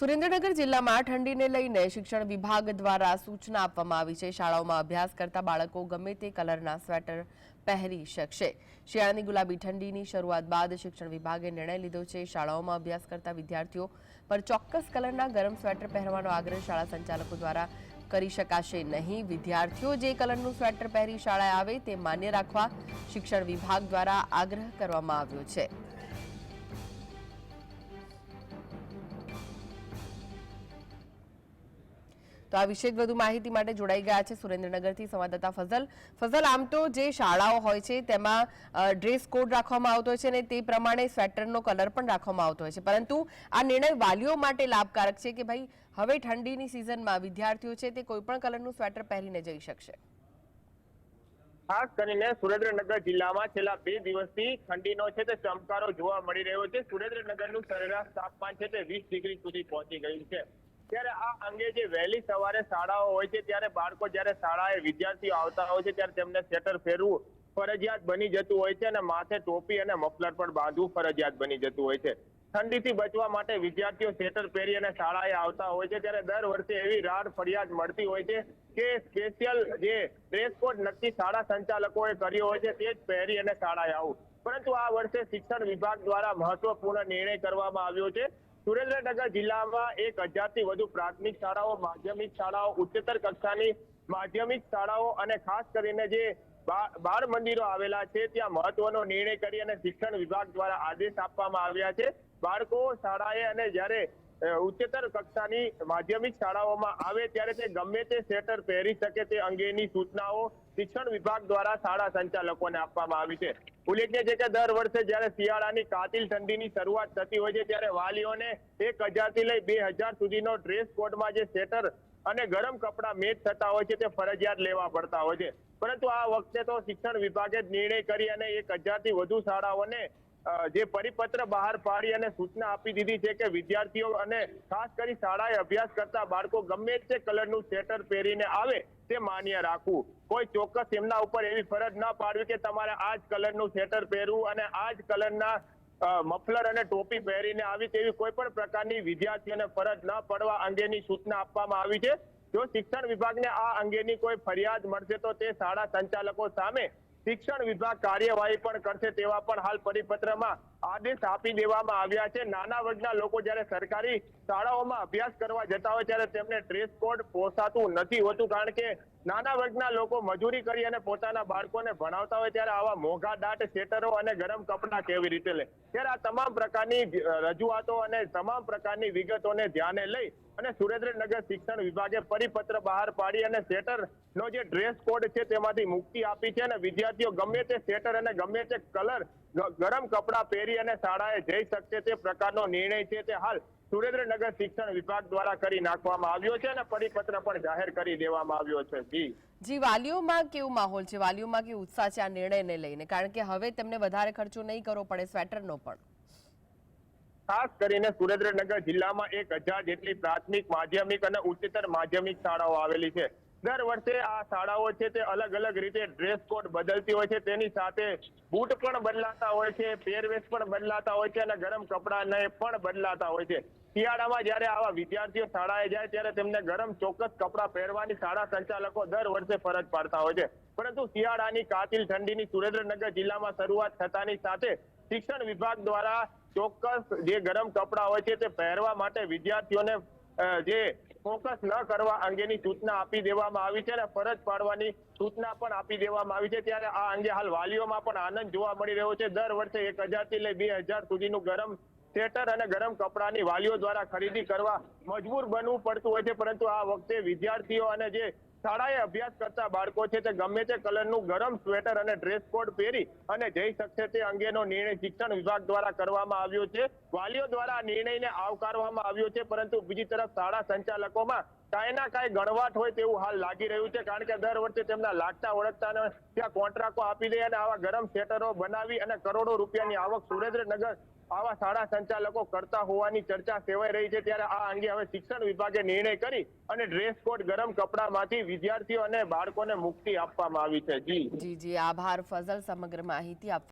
સુરેન્દ્રનગર જિલ્લામાં ઠંડીને લઈને શિક્ષણ વિભાગ દ્વારા સૂચના આપવામાં આવી છે. શાળાઓમાં અભ્યાસ કરતા બાળકો ગમે તે કલરના સ્વેટર પહેરી શકશે. શિયાળાની ગુલાબી ઠંડીની શરૂઆત બાદ શિક્ષણ વિભાગે નિર્ણય લીધો છે. શાળાઓમાં અભ્યાસ કરતા વિદ્યાર્થીઓ પર ચોક્કસ કલરના ગરમ સ્વેટર પહેરવાનો આગ્રહ શાળા સંચાલકો દ્વારા કરી શકાશે નહીં. વિદ્યાર્થીઓ જે કલરનું સ્વેટર પહેરી શાળાએ આવે તે માન્ય રાખવા શિક્ષણ વિભાગ દ્વારા આગ્રહ કરવામાં આવ્યો છે. તો આ વિશે વધુ માહિતી માટે જોડાઈ ગયા છે સુરેન્દ્રનગરથી સંવાદદાતા ફઝલ. ફઝલ, આમ તો જે શાળાઓ હોય છે, તેમાં ડ્રેસ કોડ રાખવામાં આવતો હોય છે અને તે પ્રમાણે સ્વેટરનો કલર પણ રાખવામાં આવતો હોય છે. પરંતુ આ નિર્ણય વાલીઓ માટે લાભકારક છે કે ભાઈ, હવે ઠંડીની સિઝનમાં વિદ્યાર્થીઓ છે તે કોઈ પણ કલરનું સ્વેટર પહેરીને જઈ શકશે? ખાસ કરીને સુરેન્દ્રનગર જિલ્લામાં છેલ્લા બે દિવસથી ઠંડીનો છે તે ચમકારો જોવા મળી રહ્યો છે. સુરેન્દ્રનગરનું સરેરાશ તાપમાન છે તે વીસ ડિગ્રી સુધી પહોંચી ગયું છે. ત્યારે આ અંગે જે વહેલી સવારે શાળાઓ હોય છે, ત્યારે બાળકો જ્યારે શાળાએ વિદ્યાર્થીઓ આવતા હોય છે, ત્યારે તેમને સ્વેટર ફેરવું ફરજિયાત બની જતું હોય છે અને માથે ટોપી અને મફલર પણ બાંધવું ફરજિયાત બની જતું હોય છે. ઠંડીથી બચવા માટે વિદ્યાર્થીઓ સ્વેટર પહેરી અને શાળાએ આવતા હોય છે, ત્યારે દર વર્ષે એવી રાડ ફરિયાદ મળતી હોય છે કે સ્પેશિયલ જે ડ્રેસ કોડ નક્કી શાળા સંચાલકોએ કર્યો હોય છે, તે જ પહેરી અને શાળાએ આવું. પરંતુ આ વર્ષે શિક્ષણ વિભાગ દ્વારા મહત્વપૂર્ણ નિર્ણય કરવામાં આવ્યો છે. સુરેન્દ્રનગર જિલ્લામાં એક હજારથી વધુ પ્રાથમિક શાળાઓ, માધ્યમિક શાળાઓ, ઉચ્ચતર કક્ષાની માધ્યમિક શાળાઓ અને ખાસ કરીને જે બાળ મંદિરો આવેલા છે, ત્યાં મહત્વનો નિર્ણય કરી અને શિક્ષણ વિભાગ દ્વારા આદેશ આપવામાં આવ્યા છે. બાળકો શાળાએ અને જ્યારે ઉચ્ચતર કક્ષાની માધ્યમિક શાળાઓમાં આવે ત્યારે તે ગમે તે સ્વેટર પહેરી શકે તે અંગેની સૂચનાઓ શિક્ષણ વિભાગ દ્વારા શાળા સંચાલકોને આપવામાં આવી છે. ઉલ્લેખનીય છે કે દર વર્ષે જ્યારે શિયાળાની કાતિલ ઠંડીની શરૂઆત થતી હોય છે, ત્યારે વાલીઓને એક હજારથી લઈ બે હજાર સુધીનો ડ્રેસ કોડમાં જે સ્વેટર અને ગરમ કપડા મેચ થતા હોય છે, તે ફરજિયાત લેવા પડતા હોય છે. પરંતુ આ વખતે તો શિક્ષણ વિભાગે નિર્ણય કરી અને એક હજારથી વધુ શાળાઓને જે પરિપત્ર બહાર પાડી અને સૂચના આપી દીધી છે કે વિદ્યાર્થીઓ અને ખાસ કરી શાળાએ અભ્યાસ કરતા બાળકો ગમે તે કલરનું સ્વેટર પહેરીને આવે તે માન્ય રાખવું. કોઈ ચોક્કસ એમના ઉપર એવી ફરજ ના પાડવી કે તમારે આ જ કલરનું સ્વેટર પહેરવું અને આ જ કલરના મફલર અને ટોપી પહેરીને આવી તેવી કોઈ પણ પ્રકારની વિદ્યાર્થીઓને ફરજ ન પડવા અંગેની સૂચના આપવામાં આવી છે. જો શિક્ષણ વિભાગને આ અંગેની કોઈ ફરિયાદ મળશે તો તે શાળા સંચાલકો સામે શિક્ષણ વિભાગ કાર્યવાહી પણ કરશે તેવા પણ હાલ પરિપત્રમાં આદેશ આપી દેવામાં આવ્યા છે. નાના વર્ગના લોકો જ્યારે સરકારી શાળાઓમાં અભ્યાસ કરવા જતા હોય ત્યારે તેમને ડ્રેસ કોડ પોસાતું નથી હોતું. કારણ કે નાના વર્ગના લોકો મજૂરી કરી અને પોતાના બાળકોને ભણાવતા હોય ત્યારે આવા મોઘા દાટ સ્વેટરો અને ગરમ કપડાં કેવી રીતે લે? ત્યારે આ તમામ પ્રકારની રજૂઆતો અને તમામ પ્રકારની વિગતોને ધ્યાને લઈ અને સુરેન્દ્રનગર શિક્ષણ વિભાગે પરિપત્ર બહાર પાડી અને સ્વેટર નો જે ડ્રેસ કોડ છે તેમાંથી મુક્તિ આપી છે. અને વિદ્યાર્થીઓ ગમે તે સ્વેટર અને ગમે તે કલર ગરમ કપડાં પહેરી અને શાળાએ જઈ શકશે તે પ્રકારનો નિર્ણય છે તે હાલ સુરેન્દ્રનગર શિક્ષણ વિભાગ દ્વારા કરી નાખવામાં આવ્યો છે અને પરિપત્ર પણ જાહેર કરી દેવામાં આવ્યો છે. જી. જી વાલીઓમાં કેવું માહોલ છે? વાલીઓમાં કેવું ઉત્સાહ છે આ નિર્ણયને લઈને? કારણ કે હવે તેમને વધારે ખર્ચો નહીં કરવો પડે સ્વેટરનો પણ. ખાસ કરીને સુરેન્દ્રનગર જિલ્લામાં એક હજાર જેટલી પ્રાથમિક માધ્યમિક અને ઉચ્ચતર માધ્યમિક શાળાઓ આવેલી છે. દર વર્ષે આ શાળાઓ છે તે અલગ અલગ રીતે ડ્રેસ કોડ બદલતી હોય છે. તેની સાથે બૂટ પણ બદલાતા હોય છે, પહેરવેશ પણ બદલાતા હોય છે અને ગરમ કપડાને પણ બદલાતા હોય છે. શિયાળામાં જ્યારે આવા વિદ્યાર્થીઓ શાળાએ જાય ત્યારે તેમને ગરમ ચોક્કસ કપડાં પહેરવાની શાળા સંચાલકો દર વર્ષે ફરજ પાડતા હોય છે. પરંતુ શિયાળાની કાતિલ ઠંડીની સુરેન્દ્રનગર જિલ્લામાં શરૂઆત થતાની સાથે શિક્ષણ વિભાગ દ્વારા ચોક્કસ જે ગરમ કપડાં હોય છે તે પહેરવા માટે વિદ્યાર્થીઓને જે ફોકસ ન કરવા અંગેની સૂચના આપી દેવામાં આવી છે અને ફરજ પાડવાની સૂચના પણ આપી દેવામાં આવી છે. ત્યારે આ અંગે હાલ વાલીઓમાં પણ આનંદ જોવા મળી રહ્યો છે. દર વર્ષે એક હજારથી લઈ બે હજાર સુધીનું ગરમ સ્વેટર અને ગરમ કપડાની વાલીઓ દ્વારા ખરીદી કરવા મજબૂર બનવું પડતું હોય છે. પરંતુ આ વખતે વિદ્યાર્થીઓ અને જે શાળાએ અભ્યાસ કરતા બાળકો છે તે ગમે તે કલરનું ગરમ સ્વેટર અને ડ્રેસ કોડ પહેરી અને જઈ શકશે તે અંગેનો નિર્ણય શિક્ષણ વિભાગ દ્વારા કરવામાં આવ્યો છે. વાલીઓ દ્વારા આ નિર્ણયને આવકારવામાં આવ્યો છે, પરંતુ બીજી તરફ શાળા સંચાલકોમાં કાંઈ ના કાંઈ ગણવાટ હોય તેવું હાલ લાગી રહ્યું છે, કારણ કે દર વર્ષે તેમના લાગતા ઓળખતા ત્યાં કોન્ટ્રાક્ટો આપી દે અને આવા ગરમ સ્વેટરો બનાવી અને કરોડો રૂપિયાની આવક સુરેન્દ્રનગર આવા શાળા સંચાલકો કરતા હોવાની ચર્ચા સેવાઈ રહી છે. ત્યારે આ અંગે હવે શિક્ષણ વિભાગે નિર્ણય કરી અને ડ્રેસ કોડ ગરમ કપડામાંથી વિદ્યાર્થીઓ અને બાળકોને મુક્તિ આપવામાં આવી છે. જી. જી જી, આભાર. ફઝલ, સમગ્ર માહિતી આપ